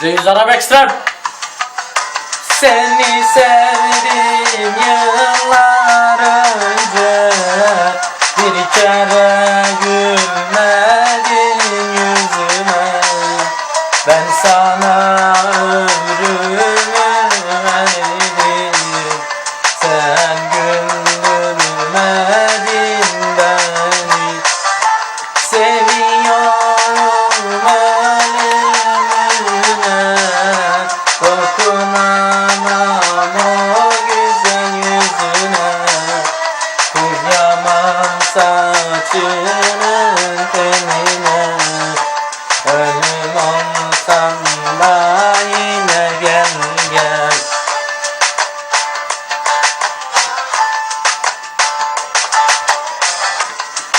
%100 Arap Ekstrem. Seni sevdim yıllar önce Bir kere gülmedin yüzüme Ben sana ömrümü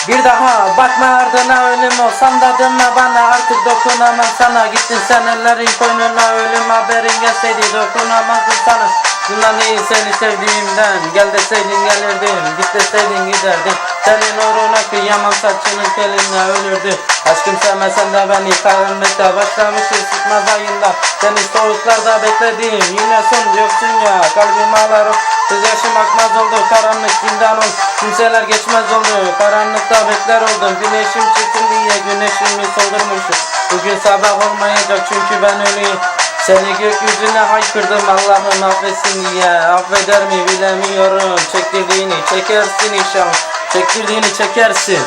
Bir daha bakma ardına ölüm olsam da dönme bana artık dokunamam sana. Gittin sen ellerin koynuna ölüm haberin gelseydi dokunamazdım sana Bundan iyi seni sevdiğimden gel deseydin gelirdim Git deseydin giderdim. Senin uğruna kıyamam saçının teline ölürdü. Aşkım sevmesen de beni karanlıkta başlamışız sıkmaz ayında. Seni soğuklarda bekledim yine son yoksun ya. Kalbim ağlar Kız yaşım akmaz oldu karanlık zindan ol Kimseler geçmez oldu karanlıkta bekler oldum. Güneşim çıksın diye güneşimi soldurmuşum. Bugün sabah olmayacak çünkü ben ölüyüm Seni gökyüzüne haykırdım Allah'ım affetsin diye. Affeder mi bilemiyorum. Çektirdiğini çekersin inşallah. Çektirdiğini çekersin.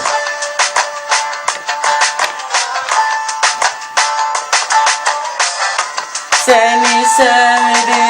Seni sevdim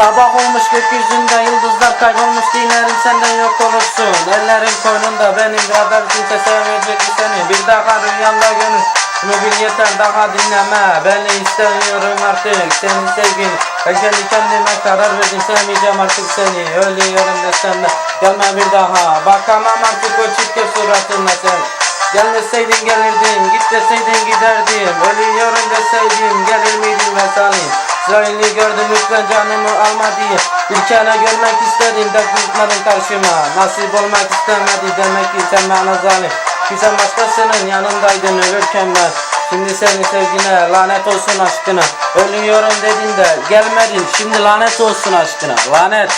Sabah olmuş gökyüzünde yıldızlar kaybolmuş dilerim senden yok olursun. Ellerin koynunda benim birader kimse sevmeyecek mi seni. Bir daha rüyamda gönül bunu bil yeter daha dinleme. Beni istemiyorum artık senin sevgin. Ben kendi kendime karar verdim sevmeyeceğim artık seni. Ölüyorum desem de gelme bir daha. Bakamam artık o çirkin suratına sen. Gel deseydin gelirdim, git deseydin giderdim. Ölüyorum deseydim gelir miydin vesalim İsrail'i gördüm lütfen canımı alma diye. Bir kere görmek istedim de tutmadın karşıma. Nasip olmak istemedi demek ki sen bana zalim. Ki sen başkasının yanındaydın ölürken ben. Şimdi senin sevgine lanet olsun aşkına. Ölüyorum dedin de gelmedin Şimdi lanet olsun aşkına. Lanet